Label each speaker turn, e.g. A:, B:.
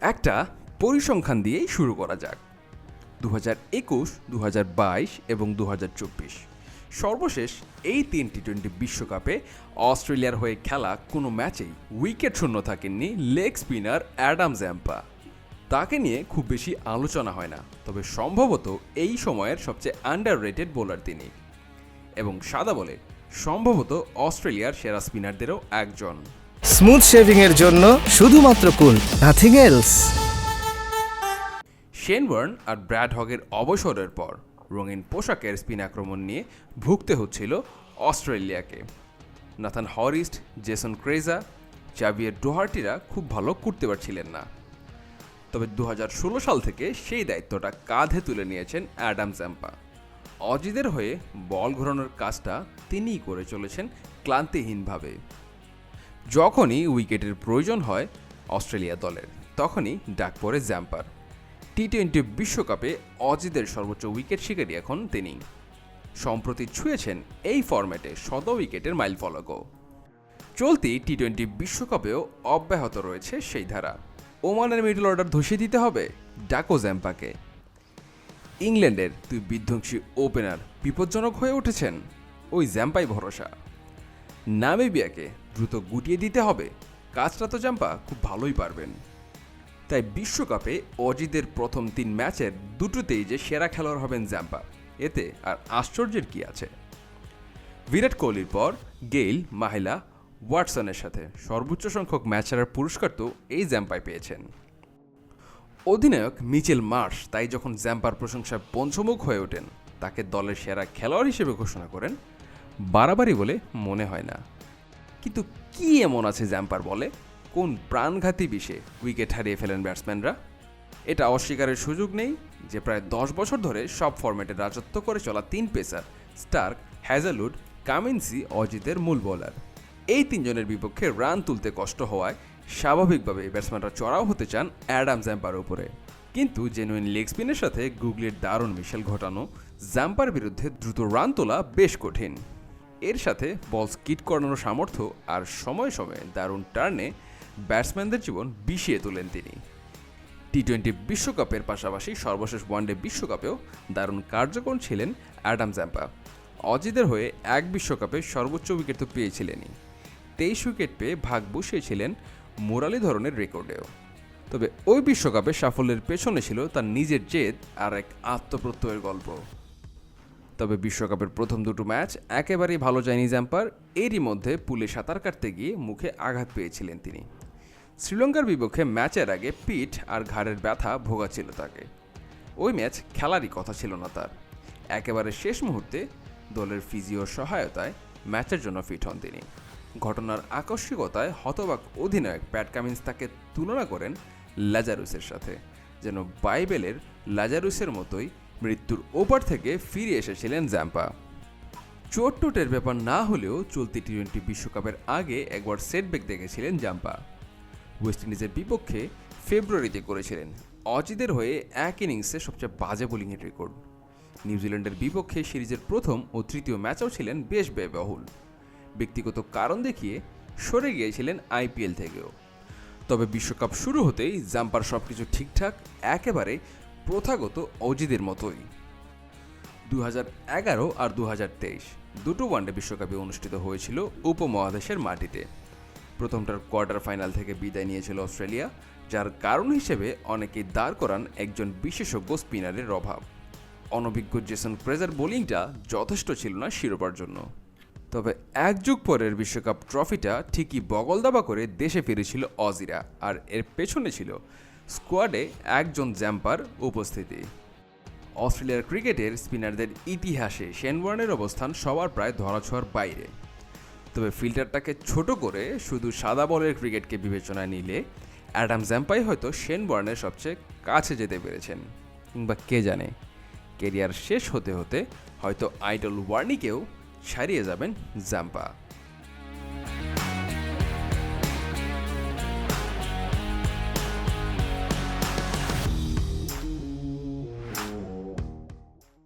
A: একটা পরিসংখ্যান দিয়েই শুরু করা যাক। দু হাজার একুশ দু হাজার বাইশ এবং দু হাজার চব্বিশ। সর্বশেষ এই তিন টি টোয়েন্টি বিশ্বকাপে অস্ট্রেলিয়ার হয়ে খেলা কোনো ম্যাচেই উইকেট শূন্য থাকেননি লেগ স্পিনার অ্যাডাম জ্যাম্পা। তাকে নিয়ে খুব বেশি আলোচনা হয় না, তবে সম্ভবত এই সময়ের সবচেয়ে আন্ডার রেটেড বোলার তিনি। এবং সাদা বলে সম্ভবত অস্ট্রেলিয়ার সেরা স্পিনারদেরও একজন।
B: স্মুথ শেভিং এর জন্য শুধুমাত্র cool. Nothing else
A: Shane Warne আর ব্র্যাড হগের অবসরের পর রঙিন পোশাকের স্পিন আক্রমণ নিয়ে ভুগতে হচ্ছিল অস্ট্রেলিয়াকে। নাথান হরিস্ট জেসন ক্রেজা চাবিয়ের ডোহার্টিরা খুব ভালো করতে পারছিলেন না। তবে দু হাজার ষোলো সাল থেকে সেই দায়িত্বটা কাঁধে তুলে নিয়েছেন অ্যাডাম জ্যাম্পা অজিদের হয়ে বল ঘোরানোর কাজটা তিনিই করে চলেছেন ক্লান্তিহীনভাবে। যখনই উইকেটের প্রয়োজন হয় অস্ট্রেলিয়া দলের, তখনই ডাক পড়ে জ্যাম্পার। টি টোয়েন্টি বিশ্বকাপে অজিদের সর্বোচ্চ উইকেট শিকারী এখন তিনি। সম্প্রতি ছুঁয়েছেন এই ফরম্যাটে শত উইকেটের মাইল ফলকও। চলতি টি টোয়েন্টি বিশ্বকাপেও অব্যাহত রয়েছে সেই ধারা। ওমানের মিডল অর্ডার ধসিয়ে দিতে হবে? ডাকো জ্যাম্পাকে। ইংল্যান্ডের দুই বিধ্বংসী ওপেনার বিপজ্জনক হয়ে উঠেছেন। ওই জ্যাম্পাই ভরসা। নামিবিয়াকে দ্রুত গুটিয়ে দিতে হবে। কাজটা তো জাম্পা, খুব ভালোই পারবেন। তাই বিশ্বকাপে অজিদের প্রথম তিন ম্যাচের দুটোতেই যে সেরা খেলোয়াড় হবেন জাম্পা, এতে আর আশ্চর্যের কি আছে? বিরাট কোহলির পর গেইল, মাহিলা, ওয়াটসনের সাথে সর্বোচ্চ সংখ্যক ম্যাচ হারার পুরস্কার তো এই জ্যাম্পায় পেয়েছেন। অধিনায়ক মিচেল মার্শ তাই যখন জ্যাম্পার প্রশংসায় পঞ্চমুখ হয়ে ওঠেন, তাকে দলের সেরা খেলোয়াড় হিসেবে ঘোষণা করেন, বাড়াবাড়ি বলে মনে হয় না। কিন্তু কি এমন আছে জ্যাম্পার বলে? কোন প্রাণঘাতী বিষে উইকেট হারিয়ে ফেলেন ব্যাটসম্যানরা? এটা অস্বীকারের সুযোগ নেই যে প্রায় দশ বছর ধরে সব ফরম্যাটে রাজত্ব করে চলা তিন পেসার, স্টার্ক হ্যাজালুড কামিন্সি অজিতের মূল বোলার। এই তিনজনের বিপক্ষে রান তুলতে কষ্ট হওয়ায় স্বাভাবিকভাবে ব্যাটসম্যানরা চড়াও হতে চান অ্যাডাম জ্যাম্পার উপরে। কিন্তু জেনুইন লেগ স্পিনের সাথে গুগলির দারুণ মিশেল ঘটানো জ্যাম্পার বিরুদ্ধে দ্রুত রান তোলা বেশ কঠিন। এর সাথে বল স্কিট করানোর সামর্থ্য আর সময় সময়ে দারুণ টার্নে ব্যাটসম্যানদের জীবন বিষিয়ে তোলেন তিনি। টি টোয়েন্টি বিশ্বকাপের পাশাপাশি সর্বশেষ ওয়ানডে বিশ্বকাপেও দারুণ কার্যকর ছিলেন অ্যাডাম জ্যাম্পা অজিদের হয়ে এক বিশ্বকাপে সর্বোচ্চ উইকেট তো পেয়েছিলেনই। তেইশ উইকেট পেয়ে ভাগ বসিয়েছিলেন মোরালি ধরনের রেকর্ডেও। তবে ওই বিশ্বকাপে সাফল্যের পেছনে ছিল তার নিজের জেদ আর এক আত্মপ্রত্যয়ের গল্প। তবে বিশ্বকাপের প্রথম দুটো ম্যাচ একেবারেই ভালো যায়নি জ্যাম্পার। এরই মধ্যে পুলে সাঁতার কাটতে গিয়ে মুখে আঘাত পেয়েছিলেন তিনি। শ্রীলঙ্কার বিপক্ষে ম্যাচের আগে পিঠ আর ঘাড়ের ব্যথা ভোগাচ্ছিল তাকে। ওই ম্যাচ খেলারই কথা ছিল না তার। একেবারে শেষ মুহূর্তে দলের ফিজিওর সহায়তায় ম্যাচের জন্য ফিট হন তিনি। ঘটনার আকস্মিকতায় হতবাক অধিনায়ক প্যাট কামিন্স তাকে তুলনা করেন ল্যাজারুসের সাথে, যেন বাইবেলের ল্যাজারুসের মতোই মৃত্যুর ওপার থেকে ফিরে এসেছিলেন জ্যাম্পা। চোট টোটের ব্যাপার না হলেও চলতি টি টোয়েন্টি বিশ্বকাপের আগে একবার সেটব্যাক দেখেছিলেন জাম্পা ওয়েস্ট ইন্ডিজের বিপক্ষে ফেব্রুয়ারিতে করেছিলেন। অজিদের হয়ে এক ইনিংসে সবচেয়ে বাজে বোলিংয়ের রেকর্ড। নিউজিল্যান্ডের বিপক্ষে সিরিজের প্রথম ও তৃতীয় ম্যাচও ছিলেন বেশ ব্যয়বহুল। ব্যক্তিগত কারণ দেখিয়ে সরে গিয়েছিলেন আইপিএল থেকেও। তবে বিশ্বকাপ শুরু হতেই জাম্পার সব কিছু ঠিকঠাক, একেবারে প্রথাগত অজিদের মতোই। দু এগারো আর দু তেইশ দুটো ওয়ানডে বিশ্বকাপে অনুষ্ঠিত হয়েছিল উপমহাদেশের মাটিতে। প্রথমটার কোয়ার্টার ফাইনাল থেকে বিদায় নিয়েছিল অস্ট্রেলিয়া, যার কারণ হিসেবে অনেকেই দাঁড় করান একজন বিশেষজ্ঞ স্পিনারের অভাব। অনভিজ্ঞ জেসন ক্রেজার বোলিংটা যথেষ্ট ছিল না শিরোপার জন্য। তবে এক যুগ পরের বিশ্বকাপ ট্রফিটা ঠিকই বগল দাবা করে দেশে ফিরেছিল অজিরা, আর এর পেছনে ছিল স্কোয়াডে একজন জ্যাম্পার উপস্থিতি। অস্ট্রেলিয়ার ক্রিকেটের স্পিনারদের ইতিহাসে শেনওয়ার্নের অবস্থান সবার প্রায় ধরাছোঁয়ার বাইরে। তবে ফিল্টারটাকে ছোট করে শুধু সাদা বলের ক্রিকেটকে বিবেচনায় নিলে অ্যাডাম জ্যাম্পাই হয়তো শেন শেনওয়ার্নের সবচেয়ে কাছে যেতে পেরেছেন। কিংবা কে জানে কেরিয়ার শেষ হতে হতে হয়তো আইডল ওয়ার্নিকেও ছাড়িয়ে যাবেন জাম্পা